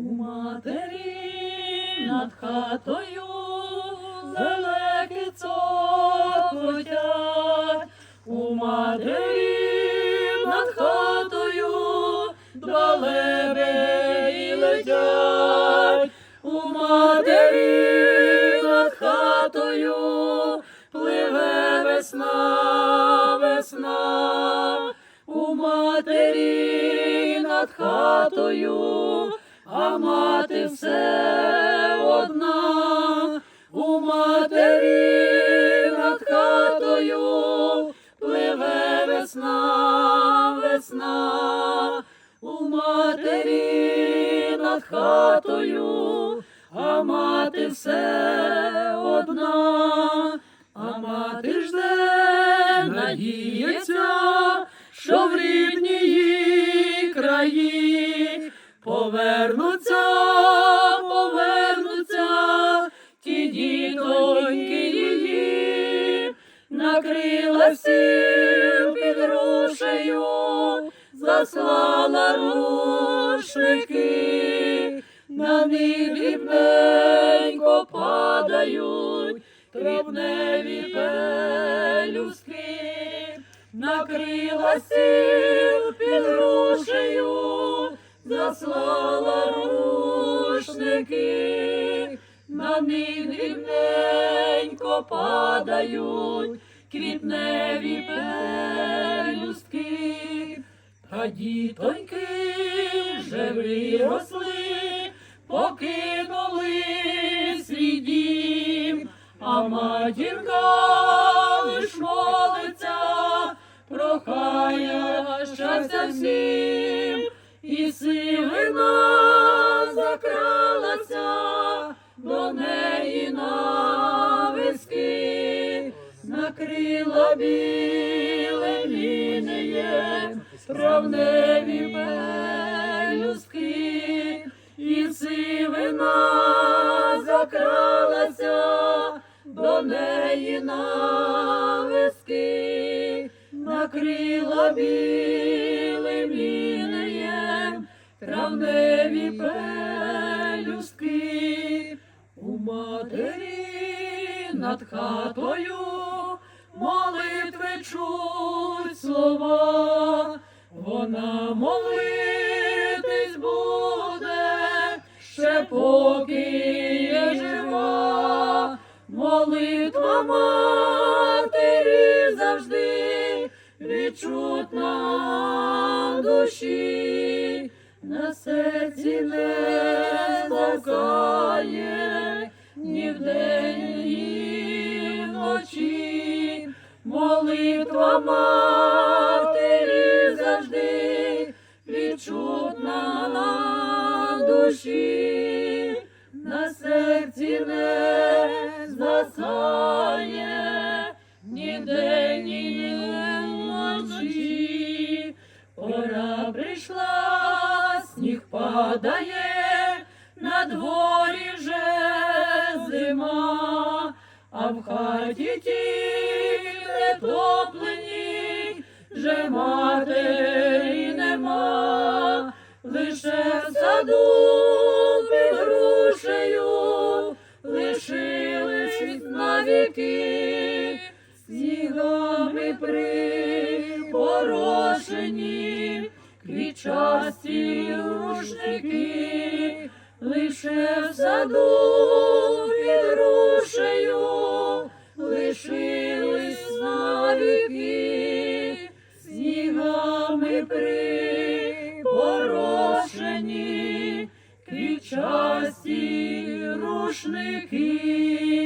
У матері над хатою далекі цокотять, у матері над хатою два лебеді летять, у матері над хатою пливе весна, весна, у матері над хатою, а мати все одна, у матері над хатою пливе весна, весна, у матері над хатою, а мати все одна, а мати жде, надіється, що в рідній краї повернуться, повернуться ті дітоньки її, накрила всіх під грушею, заслала рушники, на них дрібненько падають травневі пелюстки, накрила сіл під грушею, заслала рушники, на них дрібненько падають квітневі пелюстки, та дітоньки вже виросли, покинули свій дім, а матінка лиш молиться, прохає щастя всім, сивина закралася до неї на виски, накрила білим лінеєм травневі пелюстки, і сивина закралася до неї на виски, накрила білим травневі пелюстки, у матері над хатою молитви чуть слова, вона молитись буде, ще поки є жива, молитва матері завжди відчутна душі, на серці не злякає ні вдень, ні вночі, молитва матері завжди відчутна на душі, на серці не згасає падає, на дворі вже зима, а в хаті ті нетоплені, вже матері нема, лише в саду під грушею лишились навіки, снігами припорошені, квітчасті рушники, лише в саду під грушею лишились навіки, снігами припорошені, квітчасті рушники.